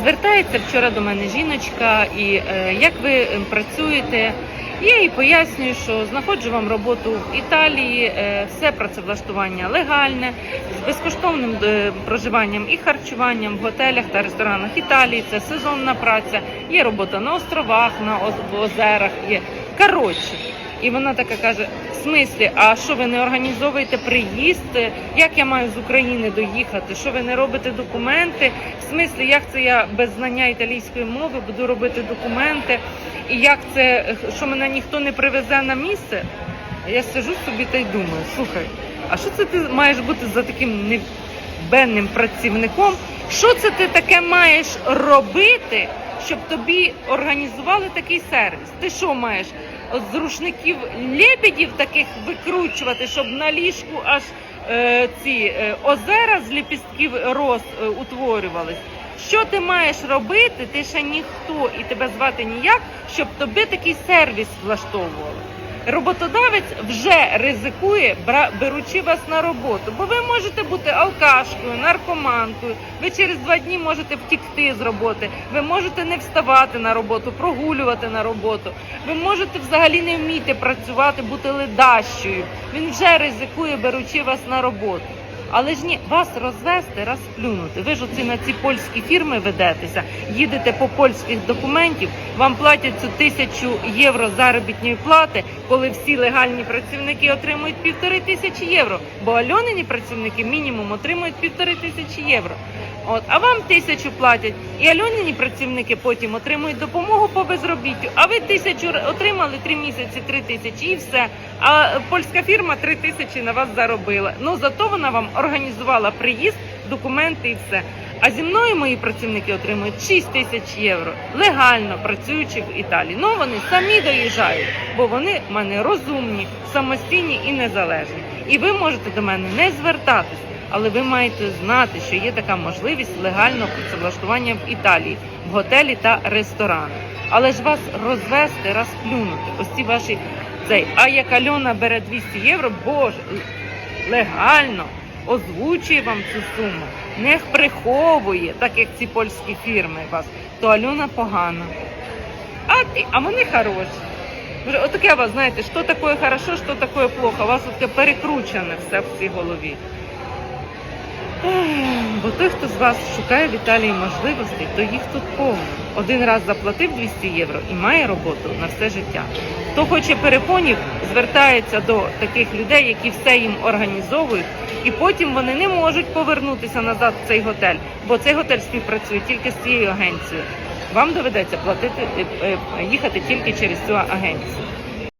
Звертається вчора до мене жіночка, і е, як ви е, працюєте? Я їй пояснюю, що знаходжу вам роботу в Італії, е, все працевлаштування легальне, з безкоштовним проживанням і харчуванням в готелях та ресторанах Італії. Це сезонна праця, є робота на островах, на озерах. Є коротше. І вона така каже: в смислі, а що ви не організовуєте приїзд? Як я маю з України доїхати? Що ви не робите документи? В смислі, як це я без знання італійської мови буду робити документи? І як це, що мене ніхто не привезе на місце? Я сижу собі та й думаю, слухай, а що це ти маєш бути за таким невбенним працівником? Що це ти таке маєш робити, щоб тобі організували такий сервіс? Ти що маєш? От з рушників лебедів таких викручувати, щоб на ліжку аж е, ці е, озера з ліпістків роз е, утворювались. Що ти маєш робити? Ти ще ніхто і тебе звати ніяк, щоб тобі такий сервіс влаштовували. Роботодавець вже ризикує, беручи вас на роботу, бо ви можете бути алкашкою, наркоманкою. Ви через два дні можете втікти з роботи. Ви можете не вставати на роботу, прогулювати на роботу. Ви можете взагалі не вміти працювати, бути ледащою. Він вже ризикує, беручи вас на роботу. Але ж ні, вас розвести, розплюнути. Ви ж оці на ці польські фірми ведетеся, їдете по польських документів, вам платять цю тисячу євро заробітної плати, коли всі легальні працівники отримують півтори тисячі євро. Бо альонині працівники мінімум отримують півтори тисячі євро. От, а вам тисячу платять, і альонині працівники потім отримують допомогу по безробіттю. А ви тисячу отримали три місяці, три тисячі і все. А польська фірма три тисячі на вас заробила. Ну зато вона вам організувала приїзд, документи і все. А зі мною мої працівники отримують 6 тисяч євро легально працюючи в Італії. Ну вони самі доїжджають, бо вони в мене розумні, самостійні і незалежні. І ви можете до мене не звертатись. Але ви маєте знати, що є така можливість легального працевлаштування в Італії, в готелі та ресторани. Але ж вас розвести, розплюнути. Ось ці ваші цей. А як Альона бере 200 євро, боже, легально озвучує вам цю суму, не приховує, так як ці польські фірми вас, то Альона погана. А ти, а вони хороші. Отаке вас, знаєте, що таке хорошо, що таке плохо. У вас таке перекручене все в цій голові. Бо той, хто з вас шукає в Італії можливостей, то їх тут повно. Один раз заплатив 200 євро і має роботу на все життя. Хто хоче перепонів, звертається до таких людей, які все їм організовують, і потім вони не можуть повернутися назад в цей готель, бо цей готель співпрацює тільки з цією агенцією. Вам доведеться платити е, е, їхати тільки через цю агенцію.